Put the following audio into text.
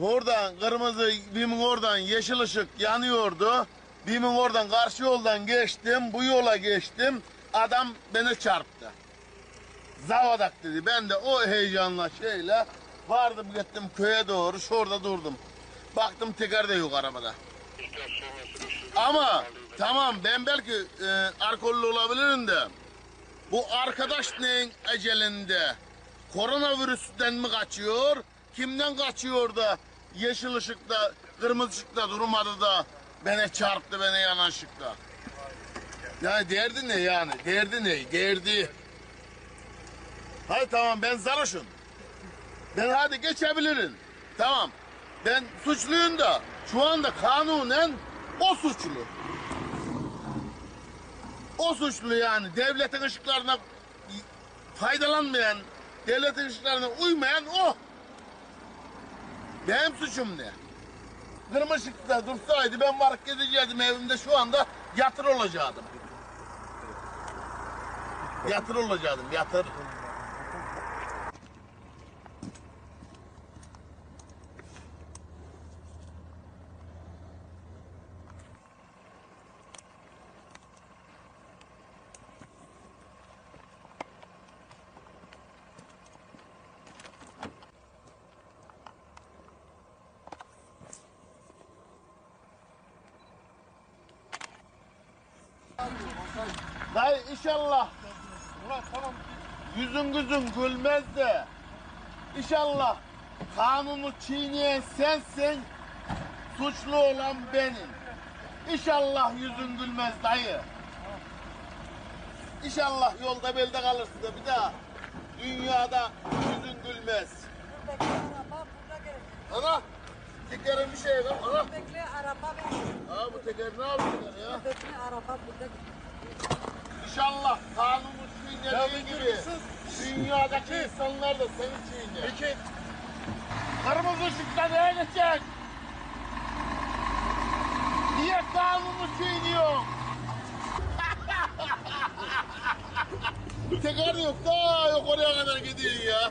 Oradan kırmızı bimin oradan yeşil ışık yanıyordu. Bimin oradan karşı yoldan geçtim. Bu yola geçtim. Adam beni çarptı. Zavadak dedi. Ben de o heyecanla şeyle vardım gittim köye doğru. Şurada durdum. Baktım teker de yok arabada. Ama tamam ben belki e, alkollü olabilirim de bu arkadaş neyin ecelinde? Koronavirüsten mi kaçıyor? Kimden kaçıyor da yeşil ışıkta, kırmızı ışıkta durmadı da beni çarptı beni yanan ışıkta? Yani derdi ne yani? Derdi ne? Derdi. Hayır tamam ben sarhoşum. Ben hadi geçebilirim. Tamam. Ben suçluyum da şu anda kanunen o suçlu. O suçlu yani devletin ışıklarına faydalanmayan, devletin ışıklarına uymayan o. Benim suçum ne? Kırmızı ışıkta dursaydı ben varıp gidecektim evimde şu anda yatır olacaktım. Yatır olacaktım, yatır. Dayı inşallah yüzün gözün gülmez de inşallah kanunu çiğneyen sensin suçlu olan benim. İnşallah yüzün gülmez dayı. İnşallah yolda belde kalırsın da bir daha dünyada yüzün gülmez. Araba burada. Ana tekerin bir şey var ana. Bekle araba. Aa bu teker ne yapıyor ya? Bekle araba burada gelecek. İnşallah kanunu çiğnediği gibi dünyadaki insanlar da seni çiğner. Peki. Kırmızı ışıkta ne geçecek? Niye kanunu çiğniyorsun? Teker yok da yok oraya kadar gidiyor ya.